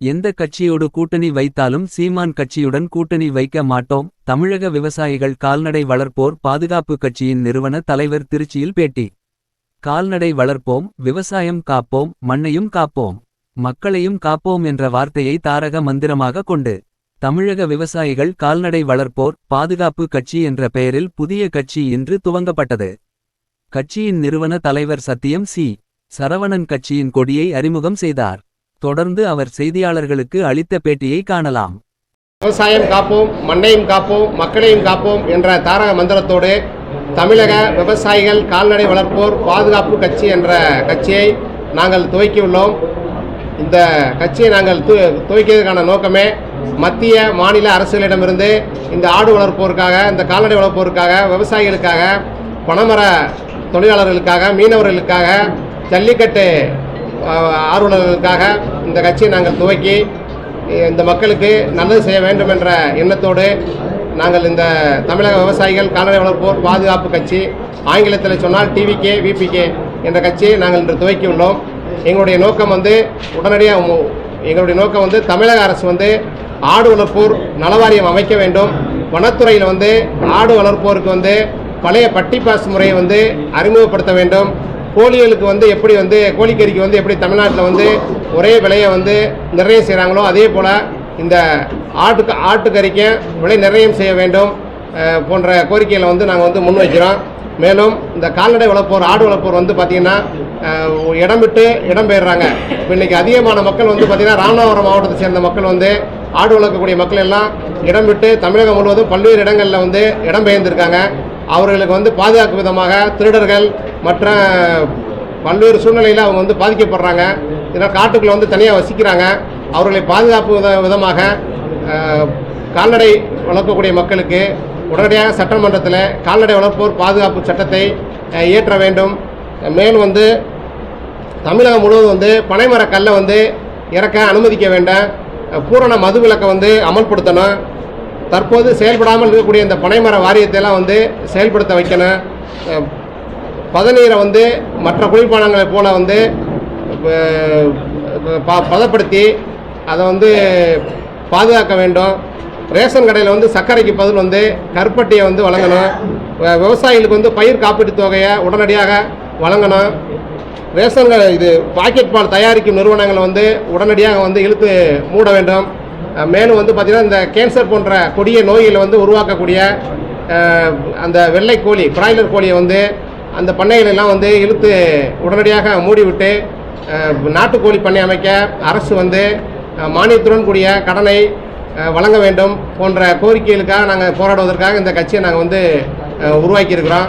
எந்த கட்சியோடு கூட்டணி வைத்தாலும் சீமான் கட்சியுடன் கூட்டணி வைக்க மாட்டோம். தமிழக விவசாயிகள் கால்நடை வளர்ப்போர் பாதுகாப்பு கட்சியின் நிறுவன தலைவர் திருச்சியில் பேட்டி. கால்நடை வளர்ப்போம் விவசாயம் காப்போம் மண்ணையும் காப்போம். மக்களையும் காப்போம் என்ற வார்த்தையை தாரக மந்திரமாக கொண்டு. தமிழக விவசாயிகள் கால்நடை வளர்ப்போர் பாதுகாப்பு கட்சி என்ற பெயரில் புதிய கட்சி இன்று துவங்கப்பட்டது. கட்சியின் நிறுவன தலைவர் சத்தியம் சி. சரவணன் கட்சியின் கொடியை அறிமுகம் செய்தார். தொடர்ந்து அவர் செய்தியாளர்களுக்கு அளித்த பேட்டியை காணலாம். விவசாயம் காப்போம் மண்ணையும் காப்போம் மக்களையும் காப்போம் என்ற தாரக மந்திரத்தோடு தமிழக விவசாயிகள் கால்நடை வளர்ப்போர் பாதுகாப்பு கட்சி என்ற கட்சியை நாங்கள் துவக்கியுள்ளோம். இந்த கட்சியை நாங்கள் து துவக்கியதற்கான நோக்கமே மத்திய மாநில அரசுகளிடமிருந்து இந்த ஆடு வளர்ப்போருக்காக இந்த கால்நடை வளர்ப்போருக்காக விவசாயிகளுக்காக பணமர தொழிலாளர்களுக்காக மீனவர்களுக்காக ஜல்லிக்கட்டு ஆர்வலர்களுக்காக இந்த கட்சியை நாங்கள் துவக்கி இந்த மக்களுக்கு நல்லது செய்ய வேண்டும் என்ற எண்ணத்தோடு நாங்கள் இந்த தமிழக விவசாயிகள் கால்நடை வளர்ப்போர் பாதுகாப்பு கட்சி ஆங்கிலத்தில் சொன்னால் டிவிகே விபிகே என்ற கட்சியை நாங்கள் இன்று துவக்கியுள்ளோம் எங்களுடைய நோக்கம் வந்து உடனடியாக எங்களுடைய நோக்கம் வந்து தமிழக அரசு வந்து ஆடு வளர்ப்போர் நலவாரியம் அமைக்க வேண்டும். வனத்துறையில் வந்து ஆடு வளர்ப்போருக்கு வந்து பழைய பட்டி பாஸ் முறையை வந்து அறிமுகப்படுத்த வேண்டும். கோழிகளுக்கு வந்து எப்படி வந்து கோழிக்கறிக்கு வந்து எப்படி தமிழ்நாட்டில் வந்து ஒரே விலையை வந்து நிர்ணயம் செய்கிறாங்களோ அதே போல் இந்த ஆட்டுக்கு ஆட்டுக்கறிக்கும் விலை நிர்ணயம் செய்ய வேண்டும் போன்ற கோரிக்கைகளை வந்து நாங்கள் வந்து முன்வைக்கிறோம் மேலும் இந்த கால்நடை வளர்ப்போர் ஆடு வளர்ப்போர் வந்து பார்த்திங்கன்னா இடம் விட்டு இடம் பெயர்றாங்க. இப்போ இன்றைக்கி அதிகமான மக்கள் வந்து பார்த்திங்கன்னா ராமநாதபுரம் மாவட்டத்தை சேர்ந்த மக்கள் வந்து ஆடு வளர்க்கக்கூடிய மக்கள் எல்லாம் இடம் விட்டு தமிழகம் முழுவதும் பல்வேறு இடங்களில் வந்து இடம் பெயர்ந்திருக்காங்க. அவர்களுக்கு வந்து பாதுகாக்கும் விதமாக திருடர்கள் மற்ற பல்வேறு சூழ்நிலையில் அவங்க வந்து பாதிக்கப்படுறாங்க. இதனால் காட்டுக்குள்ளே வந்து தனியாக வசிக்கிறாங்க. அவர்களை பாதுகாப்பு வித விதமாக கால்நடை வளர்க்கக்கூடிய மக்களுக்கு உடனடியாக சட்டமன்றத்தில் கால்நடை வளர்ப்போர் பாதுகாப்பு சட்டத்தை இயற்ற வேண்டும். மேலும் வந்து தமிழகம் முழுவதும் வந்து பனைமர கல்லை வந்து இறக்க அனுமதிக்க வேண்டாம். பூரண மதுவிலக்கை வந்து அமல்படுத்தணும். தற்போது செயல்படாமல் இருக்கக்கூடிய இந்த பனைமர வாரியத்தை எல்லாம் வந்து செயல்படுத்த வைக்கணும். பதநீரை வந்து மற்ற குளிர்பானங்களைப் போல வந்து ப- பதப்படுத்தி அதை வந்து பாதுகாக்க வேண்டும். ரேஷன் கடையில் வந்து சர்க்கரைக்கு பதில் வந்து கருப்பட்டியை வந்து வழங்கணும். விவசாயிகளுக்கு வந்து பயிர் காப்பீட்டுத் தொகையை உடனடியாக வழங்கணும். ரேஷன் கடை இது பாக்கெட் பால் தயாரிக்கும் நிறுவனங்களை வந்து உடனடியாக வந்து இழுத்து மூட வேண்டும். மேலும் வந்து பார்த்திங்கன்னா இந்த கேன்சர் போன்ற கொடிய நோய்களை வந்து உருவாக்கக்கூடிய அந்த வெள்ளை கோழி பிராய்லர் கோழியை வந்து அந்த பண்ணைகளெல்லாம் வந்து இழுத்து உடனடியாக மூடிவிட்டு நாட்டுக்கோழி பண்ணை அமைக்க அரசு வந்து மானியத்துடன் கூடிய கடனை வழங்க வேண்டும் போன்ற கோரிக்கைகளுக்காக நாங்கள் போராடுவதற்காக இந்த கட்சியை நாங்கள் வந்து உருவாக்கியிருக்கிறோம்.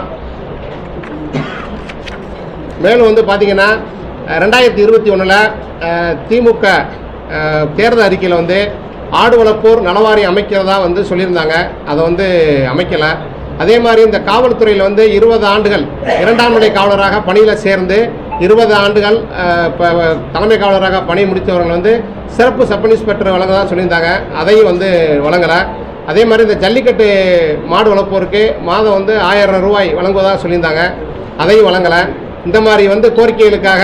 மேலும் வந்து பார்த்திங்கன்னா ரெண்டாயிரத்தி இருபத்தி ஒன்றில் திமுக தேர்தல் அறிக்கையில் வந்து ஆடு வளர்ப்போர் நலவாரி அமைக்கிறதா வந்து சொல்லியிருந்தாங்க. அதை வந்து அமைக்கலை. அதே மாதிரி இந்த காவல்துறையில் வந்து இருபது ஆண்டுகள் இரண்டாம் நிலை காவலராக பணியில் சேர்ந்து இருபது ஆண்டுகள் தலைமை காவலராக பணி முடித்தவர்கள் வந்து சிறப்பு சப் இன்ஸ்பெக்டர் வழங்கதாக சொல்லியிருந்தாங்க. அதையும் வந்து வழங்கலை. அதே மாதிரி இந்த ஜல்லிக்கட்டு மாடு வளர்ப்போருக்கு மாதம் வந்து ஆயிரம் ரூபாய் வழங்குவதாக சொல்லியிருந்தாங்க. அதையும் வழங்கலை. இந்த மாதிரி வந்து கோரிக்கைகளுக்காக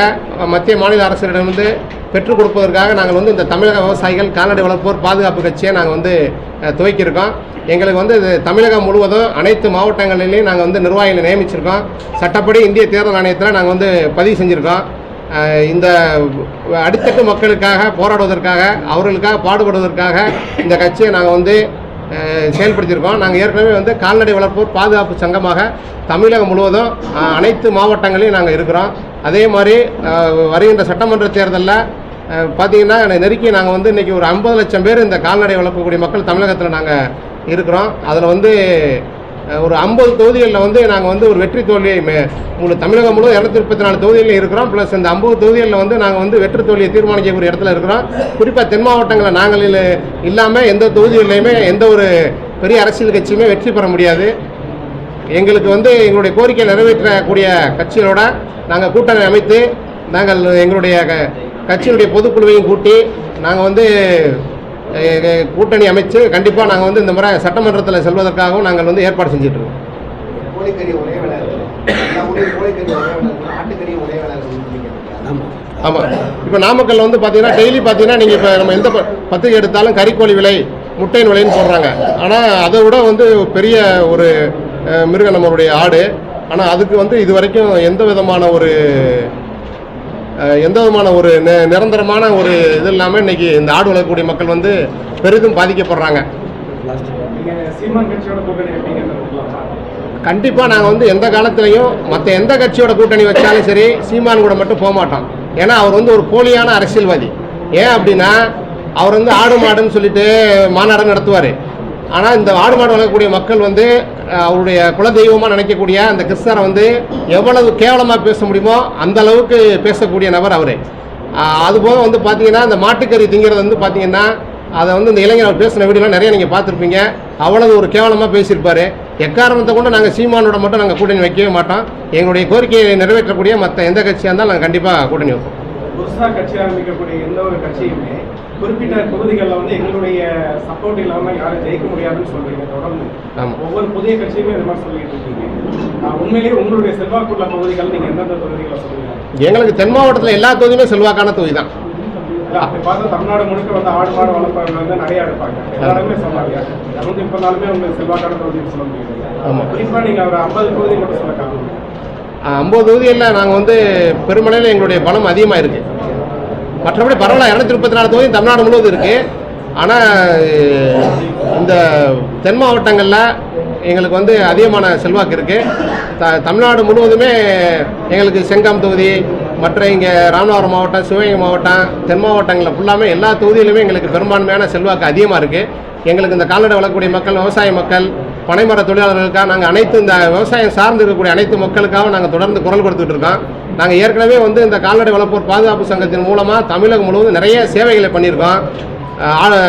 மத்திய மாநில அரசிடமிருந்து பெற்றுக் கொடுப்பதற்காக நாங்கள் வந்து இந்த தமிழக விவசாயிகள் கால்நடை வளர்ப்போர் பாதுகாப்பு கட்சியை நாங்கள் வந்து துவக்கியிருக்கோம். எங்களுக்கு வந்து இது தமிழகம் முழுவதும் அனைத்து மாவட்டங்களிலையும் நாங்கள் வந்து நிர்வாகிகளை நியமிச்சிருக்கோம். சட்டப்படி இந்திய தேர்தல் ஆணையத்தில் நாங்கள் வந்து பதிவு செஞ்சுருக்கோம். இந்த அடித்தட்டு மக்களுக்காக போராடுவதற்காக அவர்களுக்காக பாடுபடுவதற்காக இந்த கட்சியை நாங்கள் வந்து செயல்படுத்தியிருக்கோம். நாங்கள் ஏற்கனவே வந்து கால்நடை வளர்ப்போர் பாதுகாப்பு சங்கமாக தமிழகம் முழுவதும் அனைத்து மாவட்டங்களையும் நாங்கள் இருக்கிறோம். அதே மாதிரி வருகின்ற சட்டமன்ற தேர்தலில் பார்த்தீங்கன்னா நெருக்கி நாங்கள் வந்து இன்றைக்கி ஒரு ஐம்பது லட்சம் பேர் இந்த கால்நடை வளர்க்கக்கூடிய மக்கள் தமிழகத்தில் நாங்கள் இருக்கிறோம். அதில் வந்து ஒரு ஐம்பது தொகுதிகளில் வந்து நாங்கள் வந்து ஒரு வெற்றி தோல்வியை உங்களுக்கு தமிழகம் முழுவதும் இரநூத்தி முப்பத்தி நாலு தொகுதிகளில் இருக்கிறோம். ப்ளஸ் இந்த ஐம்பது தொகுதிகளில் வந்து நாங்கள் வந்து வெற்றி தோல்வியை தீர்மானிக்கக்கூடிய இடத்துல இருக்கிறோம். குறிப்பாக தென் மாவட்டங்களில் நாங்கள் இல்லாமல் எந்த தொகுதிகளிலையுமே எந்த ஒரு பெரிய அரசியல் கட்சியுமே வெற்றி பெற முடியாது. எங்களுக்கு வந்து எங்களுடைய கோரிக்கையை நிறைவேற்றக்கூடிய கட்சிகளோட நாங்கள் கூட்டணி அமைத்து நாங்கள் எங்களுடைய க- கட்சியினுடைய பொதுக்குழுவையும் கூட்டி நாங்கள் வந்து கூட்டணி அமைச்சு கண்டிப்பாக நாங்கள் வந்து இந்த முறை சட்டமன்றத்தில் செல்வதற்காகவும் நாங்கள் வந்து ஏற்பாடு இருக்கு ஆமாம் இப்போ நாமக்கல்ல வந்து பார்த்தீங்கன்னா டெய்லி பார்த்தீங்கன்னா நீங்கள் இப்போ நம்ம எந்த பத்திரிகை எடுத்தாலும் கறிக்கோழி விலை முட்டையின் விலைன்னு போடுறாங்க ஆனால் அதை விட வந்து பெரிய ஒரு மிருக நம்மளுடைய ஆடு. ஆனால் அதுக்கு வந்து இது வரைக்கும் எந்த விதமான ஒரு எந்த விதமான ஒரு நி- நிரந்தரமான ஒரு இது இல்லாமல் இன்னைக்கு இந்த ஆடு வளர்க்கக்கூடிய மக்கள் வந்து பெரிதும் பாதிக்கப்படுறாங்க. கண்டிப்பாக நாங்கள் வந்து எந்த காலத்துலையும் மற்ற எந்த கட்சியோட கூட்டணி வச்சாலும் சரி சீமான் கூட மட்டும் போக மாட்டோம் ஏன்னா அவர் வந்து ஒரு போலியான அரசியல்வாதி. ஏன் அப்படின்னா அவர் வந்து ஆடு மாடுன்னு சொல்லிட்டு மாநாடு நடத்துவார். ஆனால் இந்த ஆடு மாடு வளர்க்கக்கூடிய மக்கள் வந்து அவருடைய குலதெய்வமாக நினைக்கக்கூடிய அந்த கிறிஸ்தரை வந்து எவ்வளவு கேவலமாக பேச முடியுமோ அந்த அளவுக்கு பேசக்கூடிய நபர் அவர். அதுபோக வந்து பார்த்தீங்கன்னா இந்த மாட்டுக்கறி திங்கிறது வந்து பார்த்தீங்கன்னா அதை வந்து இந்த இளைஞர் அவர் பேசின வீடியோலாம் நிறைய நீங்கள் பார்த்துருப்பீங்க. அவ்வளவு ஒரு கேவலமாக பேசியிருப்பார். எக்காரணத்தை கொண்டு நாங்கள் சீமானோட மட்டும் நாங்கள் கூட்டணி வைக்கவே மாட்டோம். எங்களுடைய கோரிக்கையை நிறைவேற்றக்கூடிய மற்ற எந்த கட்சியாக இருந்தாலும் நாங்கள் கண்டிப்பாக கூட்டணி வைப்போம். புதுசாக கட்சி ஆரம்பிக்கக்கூடிய எந்த ஒரு கட்சியுமே குறிப்பிட்ட தொகுதிகளில் வந்து எங்களுடைய சப்போர்ட் இல்லாமல் யாரும் ஜெயிக்க முடியாதுன்னு சொல்றீங்க தொடர்ந்து. ஒவ்வொரு புதிய கட்சியுமே இது மாதிரி சொல்லிட்டு இருக்கீங்க. உண்மையிலேயே உங்களுடைய செல்வாக்குள்ள தொகுதிகள் நீங்க எந்தெந்த தொகுதிகளை சொல்லுவீங்க? எங்களுக்கு தென் மாவட்டத்தில் எல்லா தொகுதியுமே செல்வாக்கான தொகுதி தான் அப்படி பார்த்தா தமிழ்நாடு முழுக்க வந்து ஆடு மாடு வளர்ப்பவங்க வந்து நிறைய எடுப்பாங்க எல்லாருமே சொன்னாங்க. இரநூத்தி முப்பது நாளுமே உங்களுக்கு செல்வாக்கான தொகுதின்னு சொல்ல முடியாது. ஆமா. குறிப்பா நீங்க ஒரு ஐம்பது தொகுதி மட்டும் சொல்ல காரணம். ஐம்பது தொகுதிகளில் நாங்கள் வந்து பெருமளவில் எங்களுடைய பலம் அதிகமாக இருக்குது மற்றபடி பரவாயில்ல இரநூத்தி முப்பத்தி நாலு தொகுதி தமிழ்நாடு முழுவதும் இருக்குது ஆனால் இந்த தென் மாவட்டங்களில் எங்களுக்கு வந்து அதிகமான செல்வாக்கு இருக்குது த தமிழ்நாடு முழுவதுமே எங்களுக்கு செங்கம் தொகுதி மற்ற இங்கே ராமநாதபுரம் மாவட்டம் சிவகங்கை மாவட்டம் தென் மாவட்டங்களில் ஃபுல்லாமே எல்லா தொகுதியிலுமே எங்களுக்கு பெரும்பான்மையான செல்வாக்கு அதிகமாக இருக்குது எங்களுக்கு இந்த கால்நடை வளர்க்கக்கூடிய மக்கள் விவசாய மக்கள் பனைமர தொழிலாளர்களுக்காக நாங்கள் அனைத்து இந்த விவசாயம் சார்ந்து இருக்கக்கூடிய அனைத்து மக்களுக்காகவும் நாங்கள் தொடர்ந்து குரல் கொடுத்துட்டு இருக்கோம். நாங்கள் ஏற்கனவே வந்து இந்த கால்நடை வளர்ப்போர் பாதுகாப்பு சங்கத்தின் மூலமாக தமிழகம் முழுவதும் நிறைய சேவைகளை பண்ணியிருக்கோம்.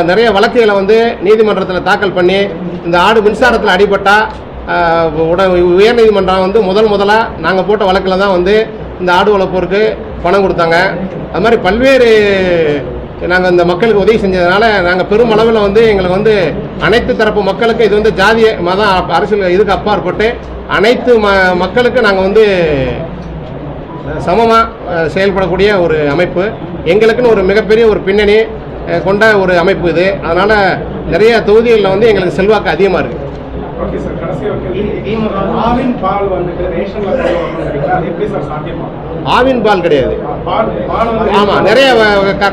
நிறைய வழக்குகளை வந்து நீதிமன்றத்தில் தாக்கல் பண்ணி இந்த ஆடு மின்சாரத்தில் அடிபட்டால் உட உயர்நீதிமன்றம் வந்து முதல் முதலாக நாங்கள் போட்ட வழக்கில் தான் வந்து இந்த ஆடு வளர்ப்போருக்கு பணம் கொடுத்தாங்க. அது மாதிரி பல்வேறு நாங்கள் இந்த மக்களுக்கு உதவி செஞ்சதுனால நாங்கள் பெருமளவில் வந்து எங்களுக்கு வந்து அனைத்து தரப்பு மக்களுக்கு இது வந்து ஜாதிய மதம் அரசியல் இதுக்கு அப்பாற்பட்டு அனைத்து ம மக்களுக்கு நாங்கள் வந்து சமமாக செயல்படக்கூடிய ஒரு அமைப்பு. எங்களுக்குன்னு ஒரு மிகப்பெரிய ஒரு பின்னணி கொண்ட ஒரு அமைப்பு இது. அதனால் நிறைய தொகுதிகளில் வந்து எங்களுக்கு செல்வாக்கு அதிகமாக இருக்குது ஓகே சார். ஆவின் பால் வந்துட்டு ரேஷன்ல கொண்டு வரணுங்கிறீங்களா அது எப்படி சார் சாத்தியமா? ஆவின் பால் கிடையாது. பால் பால் வந்து ஆமாம் நிறைய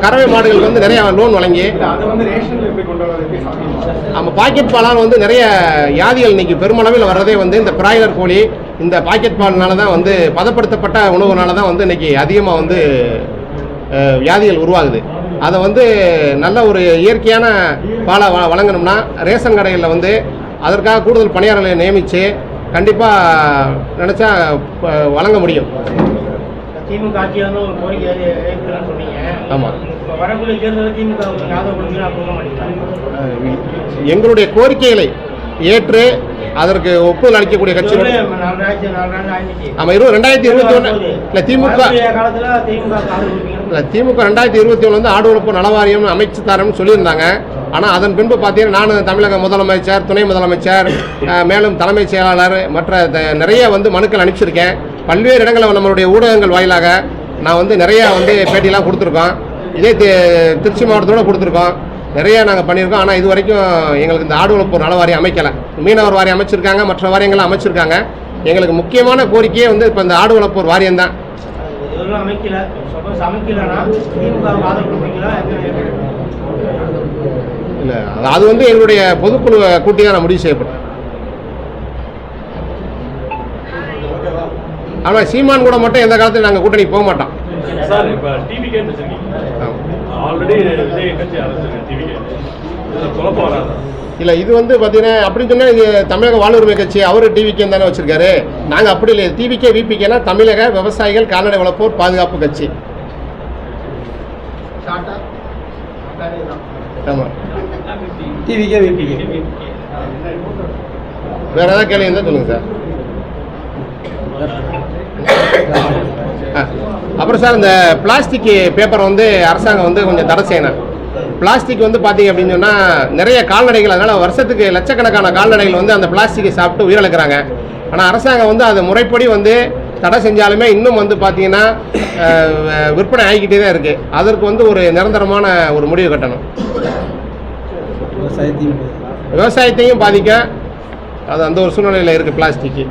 கறவை மாடுகளுக்கு வந்து நிறைய லோன் வழங்கி இல்ல, அது வந்து ரேஷன்ல எப்படி கொண்டு வரது எப்படி சாத்தியமா? நம்ம பாக்கெட் பாலால் வந்து நிறைய வியாதிகள் இன்னைக்கு பெருமளவில் வர்றதே வந்து இந்த பிராய்லர் கோழி இந்த பாக்கெட் பால்னால தான் வந்து பதப்படுத்தப்பட்ட உணவுனால தான் வந்து இன்னைக்கு அதிகமாக வந்து வியாதிகள் உருவாகுது. அதை வந்து நல்ல ஒரு இயற்கையான பாலை வ வழங்கணும்னா ரேஷன் கடைகளில் வந்து அதற்காக கூடுதல் பணியாளர்களை நியமித்து கண்டிப்பாக நினச்சா வழங்க முடியும். திமுக ஆட்சியில் வந்து ஒரு கோரிக்கை ஏற்கனவே சொன்னீங்க. ஆமா. இப்ப வரக்கூடிய தேர்தலில் திமுக உங்களுக்கு ஞாபகப்படுத்தினா கொடுக்க மாட்டேங்கிறாங்க அஹ், எங்களுடைய கோரிக்கைகளை ஏற்று அதற்கு ஒப்புதல் அளிக்கக்கூடிய ஆயிடுச்சு. ஆமாம் இருபது ரெண்டாயிரத்தி இருபத்தி ஒன்று இல்லை திமுக இல்லை திமுக ரெண்டாயிரத்தி இருபத்தி ஒன்று வந்து ஆடு வளர்ப்பு நலவாரியம் அமைச்சு தரேன்னு சொல்லியிருந்தாங்க. ஆனால் அதன் பின்பு பார்த்தீங்கன்னா நானும் தமிழக முதலமைச்சர் துணை முதலமைச்சர் மேலும் தலைமைச் செயலாளர் மற்ற த- நிறைய வந்து மனுக்கள் அனுப்பிச்சிருக்கேன். பல்வேறு இடங்களில் நம்மளுடைய ஊடகங்கள் வாயிலாக நான் வந்து நிறைய வந்து பேட்டியெல்லாம் கொடுத்துருக்கோம். இதே தி- திருச்சி மாவட்டத்தோட கொடுத்துருக்கோம். நிறைய நாங்கள் பண்ணியிருக்கோம். ஆனால் இது வரைக்கும் எங்களுக்கு இந்த ஆடு வளர்ப்பு நல வாரியம் அமைக்கலை. மீனவர் வாரியம் அமைச்சிருக்காங்க மற்ற வாரியங்கள்லாம் அமைச்சிருக்காங்க. எங்களுக்கு முக்கியமான கோரிக்கையே வந்து இப்போ இந்த ஆடு வளர்ப்போர் வாரியம் தான். அமைக்கல. இல்லை அது- வந்து எங்களுடைய பொதுக்குழு கூட்டி தான் நான் முடிவு செய்யப்படும் ஆனால் சீமான் கூட மட்டும் எந்த காலத்தில் நாங்கள் கூட்டணி போக மாட்டோம். சார் இப்போ. ஆல்ரெடி இல்லை இது வந்து பார்த்தீங்கன்னா அப்படின்னு சொன்னால் இங்கே தமிழக வாழ்வுரிமை கட்சி அவர் டிவிகே தானே வச்சிருக்காரு. நாங்கள் அப்படி இல்லை டிவிகே விபிகேனா தமிழக விவசாயிகள் கால்நடை வளர்ப்போர் பாதுகாப்பு கட்சி. ஆமாம் டிவிக்கே விபிக்கே வேறு ஏதாவது கேள்வி இருந்தால் சொல்லுங்கள் சார் அப்புறம் சார் இந்த பிளாஸ்டிக் பேப்பர் வந்து அரசாங்கம் வந்து கொஞ்சம் தடை செய்யணும். பிளாஸ்டிக் வந்து பார்த்தீங்க அப்படின்னு சொன்னால் நிறைய கால்நடைகள் அதனால் வருஷத்துக்கு லட்சக்கணக்கான கால்நடைகள் வந்து அந்த பிளாஸ்டிக்கை சாப்பிட்டு உயிரிழக்கிறாங்க. ஆனால் அரசாங்கம் வந்து அது முறைப்படி வந்து தடை செஞ்சாலுமே இன்னும் வந்து பார்த்தீங்கன்னா விற்பனை ஆகிக்கிட்டே தான் இருக்குது அதற்கு வந்து ஒரு நிரந்தரமான ஒரு முடிவு கட்டணும். விவசாயத்தையும் பாதிக்க அது அந்த ஒரு சூழ்நிலையில் இருக்குது பிளாஸ்டிக்கு.